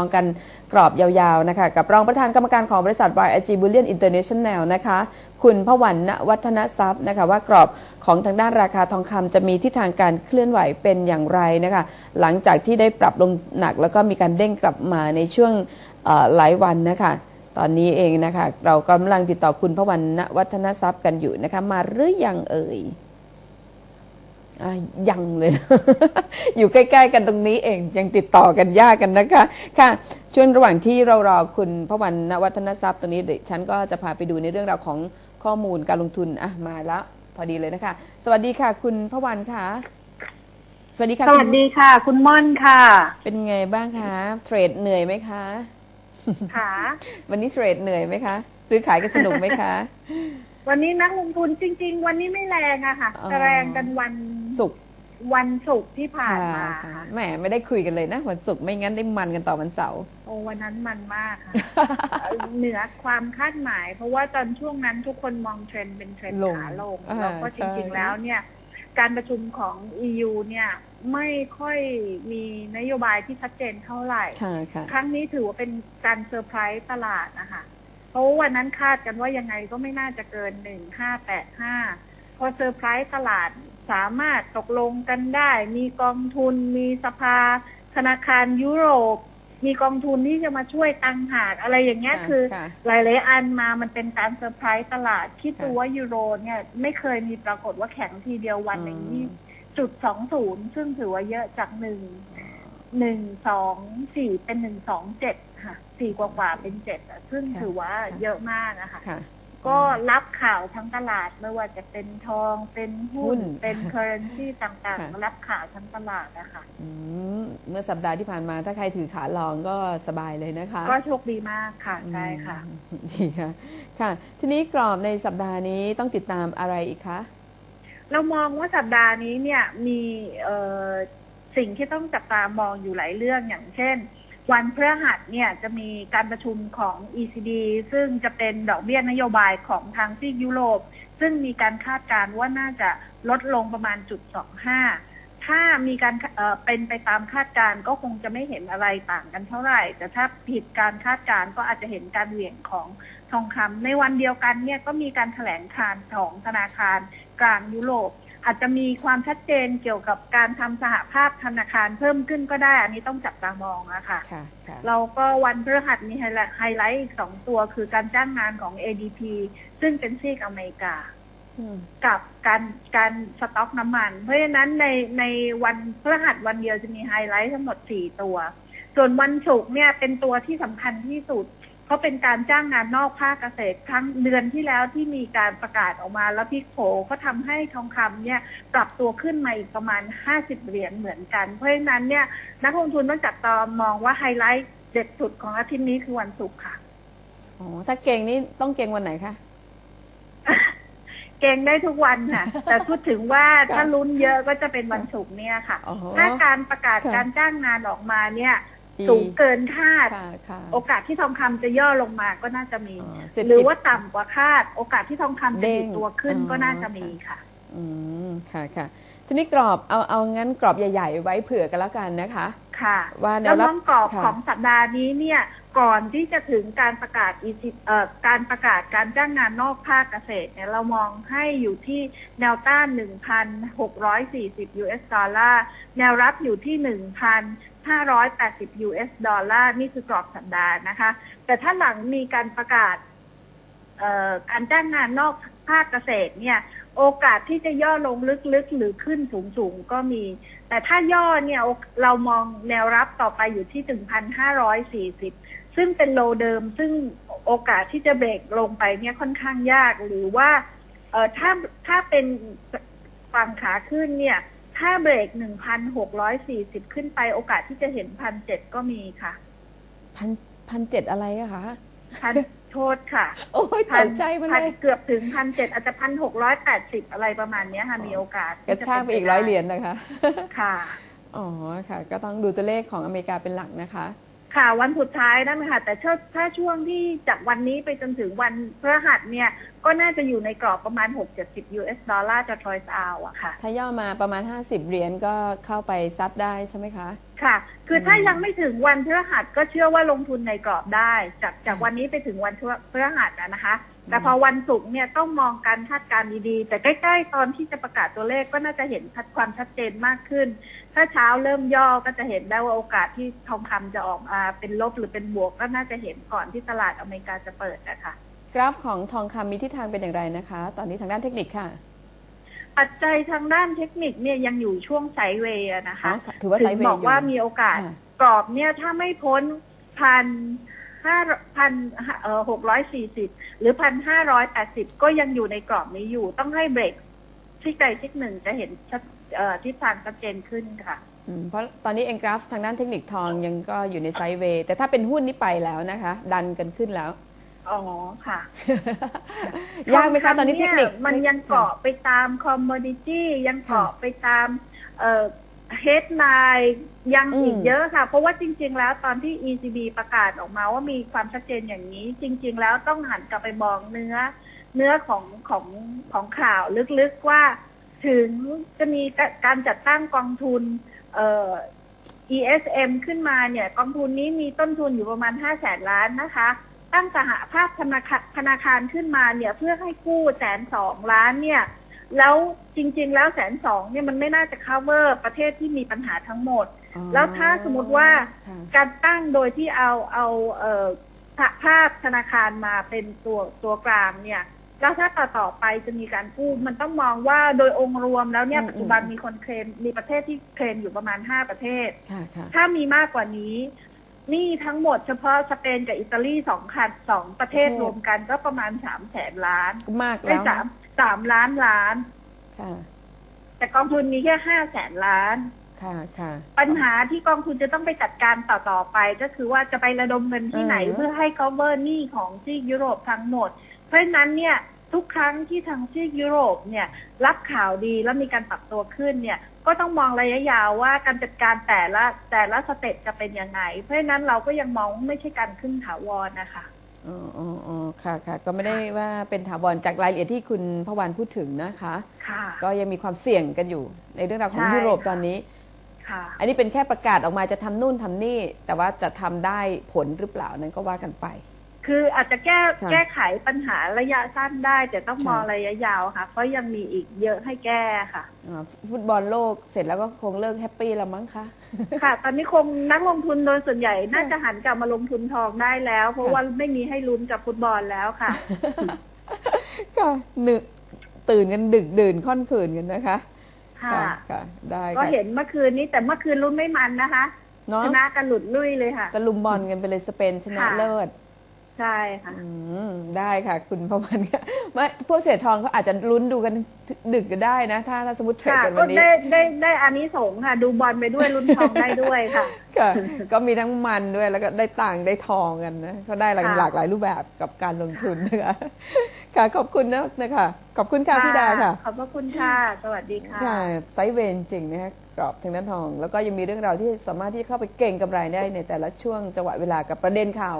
มองกันกรอบยาวๆนะคะกับรองประธานกรรมการของบริษัท YIG Bullion International นะคะคุณพวันณวัฒนทรัพย์นะคะว่ากรอบของทางด้านราคาทองคำจะมีทิศทางการเคลื่อนไหวเป็นอย่างไรนะคะหลังจากที่ได้ปรับลงหนักแล้วก็มีการเด้งกลับมาในช่วงหลายวันนะคะตอนนี้เองนะคะเรากำลังติดต่อคุณพวันณวัฒนทรัพย์กันอยู่นะคะมาหรือยังเอ่ย ยังเลยนะอยู่ใกล้ ๆ กันตรงนี้เองยังติดต่อกันยากกันนะคะ ค่ะช่วงระหว่างที่เรารอคุณพวันณวัฒนทรัพย์ตรงนี้เดี๋ยวฉันก็จะพาไปดูในเรื่องราวของข้อมูลการลงทุนอะมาแล้วพอดีเลยนะคะ สวัสดีค่ะ คุณพวันค่ะ สวัสดีค่ะสวัสดีค่ะ คุณม่อนค่ะ เป็นไงบ้างคะเทรดเหนื่อยไหมคะค่ะวันนี้เทรดเหนื่อยไหมคะ ซื้อขายกันสนุกไหมคะวันนี้นักลงทุนจริง ๆ วันนี้ไม่แรงอะค่ะอ๋อแต่แรงกันวัน สุกร์วันศุกร์ที่ผ่านมาค่ะค่ะแหมไม่ได้คุยกันเลยนะวันศุกร์ไม่งั้นได้มันกันต่อวันเสาร์โอ้วันนั้นมันมากค่ะ เหนือความคาดหมาย เพราะว่าตอนช่วงนั้นทุกคนมองเทรนด์เป็นเทรนด์ลงขาลงอ่าแล้วก็จใช่ริงๆแล้วเนี่ยการประชุมของ EU เนี่ยไม่ค่อยมีนโยบายที่ชัดเจนเท่าไหร่ค่ะค่ะครั้งนี้ถือว่าเป็นการเซอร์ไพรส์ตลาดนะคะ เพราะว่าวันนั้นคาดกันว่ายังไงก็ไม่น่าจะเกินหนึ่งห้าแปดห้าพอเซอร์ไพรส์ตลาด สามารถตกลงกันได้ มีกองทุน มีสภา ธนาคารยุโรป มีกองทุนที่จะมาช่วยตังหากอะไรอย่างเงี้ยค่ะคือค่ะหลาย ๆ อันมามันเป็นการเซอร์ไพรส์ตลาด คิดดูค่ะว่ายูโรเนี่ยไม่เคยมีปรากฏว่าแข็งทีเดียววันหนึ่งอืมนี่จุดสองศูนย์ซึ่งถือว่าเยอะจากหนึ่งหนึ่งสองสี่เป็นหนึ่งสองเจ็ดค่ะสี่กว่ากว่าๆเป็นเจ็ดอะซึ่งค่ะถือว่าค่ะเยอะมากนะคะค่ะ ก็รับข่าวทั้งตลาดไม่ว่าจะเป็นทองเป็นหุ้หุ้นนเป็นเคอร์เรนซีต่างค่ะ ๆ รับข่าวทั้งตลาดนะคะอืมเมื่อสัปดาห์ที่ผ่านมาถ้าใครถือขาลองก็สบายเลยนะคะ ก็โชคดีมากค่ะใช่ค่ะ อืมดีค่ะค่ะ ทีนี้กรอบในสัปดาห์นี้ต้องติดตามอะไรอีกคะ เรามองว่าสัปดาห์นี้เนี่ยมีเอ่อสิ่งที่ต้องจับตามองอยู่หลายเรื่องอย่างเช่น วันพฤหัสเนี่ยจะมีการประชุมของ ECB ซึ่งจะเป็นดอกเบี้ยนโยบายของทางซีกยุโรป ซึ่งมีการคาดการณ์ว่าน่าจะลดลงประมาณจุดสองห้าถ้ามีการเเป็นไปตามคาดการณ์ก็คงจะไม่เห็นอะไรต่างกันเท่าไหร่ แต่ถ้าผิดการคาดการณ์ก็อาจจะเห็นการเหวี่ยงของทองคำในวันเดียวกันเนี่ยก็มีการแถลงการของธนาคารกลางยุโรป อาจจะมีความชัดเจนเกี่ยวกับการทำสหภาพธนาคารเพิ่มขึ้นก็ได้ อันนี้ต้องจับตามองอะค่ะค่ะค่ะเราก็วันพฤหัสมีไฮไลท์ไฮไลท์อีกสองตัวคือการจ้างงานของ ADP ซึ่งเป็นซีกอเมริกาอืมกับการการสต็อกน้ำมัน เพราะฉะนั้นในในวันพฤหัสวันเดียวจะมีไฮไลท์ทั้งหมดสี่ตัว ส่วนวันศุกร์เนี่ยเป็นตัวที่สำคัญที่สุด เพราะเป็นการจ้างงานนอกภาคเกษตรครั้งเดือนที่แล้วที่มีการประกาศออกมา แล้วพี่โขก็ทำให้ทองคำเนี่ยปรับตัวขึ้นมาอีกประมาณ 50 เหรียญเหมือนกัน เพราะฉะนั้นเนี่ยนักลงทุนต้องจับตามองว่าไฮไลท์เด็ดสุดของอาทิตย์นี้คือวันศุกร์ค่ะอ๋อถ้าเก่งนี่ต้องเก่งวันไหนคะเก่งได้ทุกวันค่ะ แต่พูดถึงว่าค่ะถ้าลุ้นเยอะก็จะเป็นวันศุกร์เนี่ยค่ะอ๋อถ้าการประกาศค่ะการจ้างงานออกมาเนี่ยดี สูงเกินคาดค่ะค่ะโอกาสที่ทองคำจะย่อลงมาก็น่าจะมีอ๋อเศรษฐหรือกิจว่าต่ำกว่าคาด โอกาสที่ทองคำจะเด้ดีงดตัวขึ้นอ๋อก็น่าจะมีค่ะ อืมค่ะค่ะทีนี้กรอบเอาเอางั้นกรอบใหญ่ ๆ ไว้เผื่อกันแล้วกันนะคะ ค่ะ ว่าแนแล้ววรับมองกรอบค่ะของสัปดาห์นี้เนี่ย ก่อนที่จะถึงการประกาศ EC เอ่อการประกาศการจ้างงานนอกภาคเกษตรเนี่ยเรามองให้อยู่ที่แนวต้าน 1,640 US ดอลลาร์แนวรับอยู่ที่ 1,580 US ดอลลาร์นี่คือกรอบสัปดาห์นะคะ แต่ถ้าหลังมีการประกาศเอ่อการจ้างงานนอกภาคเกษตรเนี่ยโอกาสที่จะย่อลงลึกๆ หรือขึ้นสูงๆ ก็มี แต่ถ้าย่อเนี่ยเรามองแนวรับต่อไปอยู่ที่ 1,540 ซึ่งเป็นโลเดิม ซึ่งโอกาสที่จะเบรกลงไปเนี่ยค่อนข้างยาก หรือว่าเออถ้าถ้าเป็นฝั่งขาขึ้นเนี่ย ถ้าเบรก1,640ขึ้นไปโอกาสที่จะเห็น1,700ก็มีค่ะพันพันเจ็ดอะไรอะคะพันโทษค่ะ โอ้ยตกใจมาพัเลยเกือบถึง1,700อาจจะ1,680อะไรประมาณเนี้ยค่ะมีโอกาสกระชากไปอีกร้อยเหรียญนะคะ ค่ะ อ๋อค่ะ ก็ต้องดูตัวเลขของอเมริกาเป็นหลักนะคะ ค่ะวันสุดท้ายนั่นค่ะแต่ถ้าถ้าช่วงที่จากวันนี้ไปจนถึงวันพฤหัสเนี่ย ก็น่าจะอยู่ในกรอบประมาณ 6-70 US ดอลลาร์จะทรอยส์เอาอะค่ะ ถ้าย่อมาประมาณ 50 เหรียญก็เข้าไปซัดได้ใช่ไหมคะ ค่ะ คืออืมถ้ายังไม่ถึงวันพฤหัสก็เชื่อว่าลงทุนในกรอบได้ จากจากวันนี้ไปถึงวันพฤหัสอะนะคะ แต่พอวันศุกร์เนี่ยต้องมองการคาดการณ์ดีๆ แต่ใกล้ ๆ ตอนที่จะประกาศตัวเลขก็น่าจะเห็นชัดความชัดเจนมากขึ้น ถ้าเช้าเริ่มย่อก็จะเห็นได้ว่าโอกาสที่ทองคำจะออกมาเป็นลบหรือเป็นบวกก็น่าจะเห็นก่อนที่ตลาดอเมริกาจะเปิดนะคะกราฟของทองคำมีทิศทางเป็นอย่างไรนะคะ ตอนนี้ทางด้านเทคนิคค่ะปัจจัยทางด้านเทคนิคเนี่ยยังอยู่ช่วงไซด์เวย์อะนะคะอ๋อถือว่าถึไซงด์เวย์บอกว่าอยู่มีโอกาสค่ะกรอบเนี่ยถ้าไม่พ้นพัน ห้าพันเอ่อหกร้อยสี่สิบหรือพันห้าร้อยแปดสิบก็ยังอยู่ในกรอบนี้อยู่ ต้องให้เบรกที่ใดที่หนึ่งจะเห็นชัดเอ่อทิศทางชัดเจนขึ้นค่ะอืมเพราะตอนนี้เองกราฟทางด้านเทคนิคทองยังก็อยู่ในไซด์เวย์แต่ถ้าเป็นหุ้นนี่ไปแล้วนะคะ ดันกันขึ้นแล้ว อ๋อค่ะยากไหมคะตอนนี้เทคนิค มันยังเกาะไปตามคอมม o ดิตี้ยังเกาะไปตาม เอ่อเฮดไลน์ยังอีกเยอะค่ะ เพราะว่าจริง ๆ แล้วตอนที่ ECB ประกาศออกมาว่ามีความชัดเจนอย่างนี้ จริง ๆ แล้วต้องหันกลับไปมองเนื้อ เนื้อของของของข่าวลึกๆว่า ถึงจะมีการจัดตั้งกองทุน เอ่อ ESM ขึ้นมาเนี่ย กองทุนนี้มีต้นทุนอยู่ประมาณ5แสนล้านนะคะ ตั้งสหภาพธนาคารธนาคารขึ้นมาเนี่ย เพื่อให้กู้แสนสองล้านเนี่ย แล้วจริง ๆ แล้วแสนสองเนี่ยมันไม่น่าจะ cover ประเทศที่มีปัญหาทั้งหมดอ๋อแล้วถ้าสมมติว่าค่ะการตั้งโดยที่เอาเอาเอ่อสหภาพธนาคารมาเป็นตัวตัวกลางเนี่ยแล้วถ้าต่อต่อไปจะมีการกู้มันต้องมองว่าโดยองค์รวมแล้วเนี่ยอืมปัจจุบันอืมมีคนเคลมมีประเทศที่เคลมอยู่ประมาณห้าประเทศค่ะค่ะถ้ามีมากกว่านี้หนี่ทั้งหมดเฉพาะสเปนกับอิตาลีสองคันสองประเทศรวมกันก็ประมาณสามแสนล้านก็มากได้แล้วสาม สามล้านล้าน ค่ะ แต่กองทุนมีแค่ห้าแสนล้าน ค่ะค่ะ ปัญหาที่กองทุนจะต้องไปจัดการต่อต่อไป ก็คือว่าจะไประดมเงินที่ไหนอือฮึเพื่อให้ cover หนี้ของซีกยุโรปทั้งหมด เพราะฉะนั้นเนี่ยทุกครั้งที่ทางซีกยุโรปเนี่ย รับข่าวดีแล้วมีการปรับตัวขึ้นเนี่ย ก็ต้องมองระยะยาวว่าการจัดการแต่ละแต่ละสเต็ปจะเป็นยังไง เพราะฉะนั้นเราก็ยังมองว่าไม่ใช่การขึ้นถาวรนะคะ อ๋ออ๋ออ๋อค่ะค่ะ ก็ไม่ได้ว่าเป็นถาวรจากรายละเอียดที่คุณพวันพูดถึงนะคะ ค่ะ ก็ยังมีความเสี่ยงกันอยู่ ในเรื่องราวของใช่ ยุโรปค่ะตอนนี้ ค่ะ อันนี้เป็นแค่ประกาศออกมาจะทำนู่นทำนี่ แต่ว่าจะทำได้ผลหรือเปล่านั้นก็ว่ากันไป คืออาจจะแก้ค่ะแก้ไขปัญหาระยะสั้นได้ แต่ต้องค่ะ มองระยะยาวค่ะ เพราะยังมีอีกเยอะให้แก้ค่ะ อ่าฟุตบอลโลกเสร็จแล้วก็คงเลิกแฮปปี้แล้วมั้งคะ ค่ะ ตอนนี้คงนักลงทุนโดยส่วนใหญ่น่าจะหันกลับมาลงทุนทองได้แล้ว เพราะค่ะ ว่าไม่มีให้ลุ้นกับฟุตบอลแล้วค่ะก็นึกตื่นกันดึกดื่นค่อนคืนกันนะคะค่ะ ค่ะได้ก็ค่ะเห็นเมื่อคืนนี้แต่เมื่อคืนลุ้นไม่มันนะคะ เนาะชนะกันหลุดลุ่ยเลยค่ะ ตะลุมบอลกันไปเลยสเปนชนะค่ะ เลิศ ใช่ค่ะอืมได้ค่ะ คุณพวันค่ะไม่พวกเทรดทองเขาอาจจะลุ้นดูกันดึกก็ได้นะ ถ้าถ้าสมมติเทรดค่ะกันก็วันนี้ได้ได้ได้อานิสงส์ค่ะ ดูบอลไปด้วยลุ้นทองได้ด้วยค่ะค่ะ ก็มีทั้งมันด้วยแล้วก็ได้ต่างค์ได้ทองกันนะเขาได้หลากค่ะหลากหลายรูปแบบกับการลงทุนนะคะค่ะขอบคุณนะนะคะขอบคุณค่ะพี่ดาค่ะ ขอบพระคุณค่ะ สวัสดีค่ะค่ะไซด์เวย์จริงนะคะกรอบทางด้านทอง แล้วก็ยังมีเรื่องราวที่สามารถที่จะเข้าไปเก่งกำไรได้ในแต่ละช่วงจังหวะเวลากับประเด็นข่าว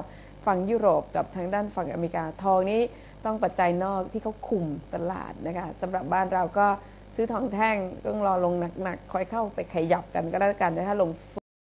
ฝั่งยุโรปกับทางด้านฝั่งอเมริกาทองนี้ต้องปัจจัยนอกที่เขาคุมตลาดนะคะสำหรับบ้านเราก็ซื้อทองแท่งต้องรอลงหนักๆคอยเข้าไปขยับกันก็แล้วกันแต่ถ้าลงฟ